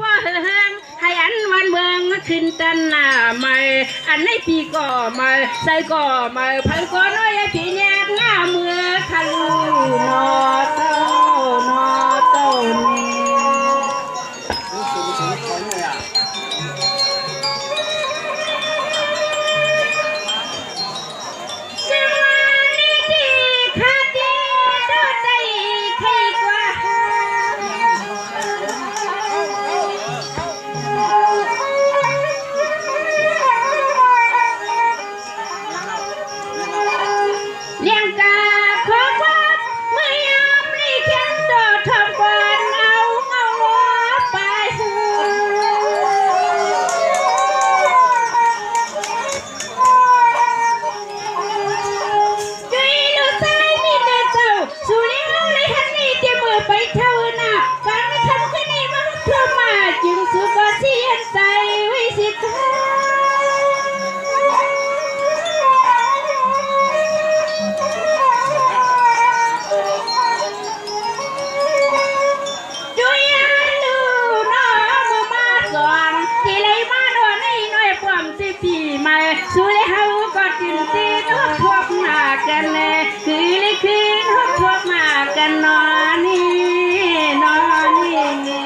พ่อเฮืองให้อันวันเมืองขึ้นตันหน้าใหม่ อันในปีก่อใหม่ใส่ก่อใหม่ไผก่อน้อยปีแยกหน้าเมือคันลูนอเต้านอเต้านี่ মায়ে চুলে হাউ কঠিন তিন হক মা কেন কিলি কিন হক মা কেন নানি নানি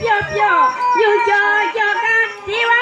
Yo, yo, yo, yo, yo,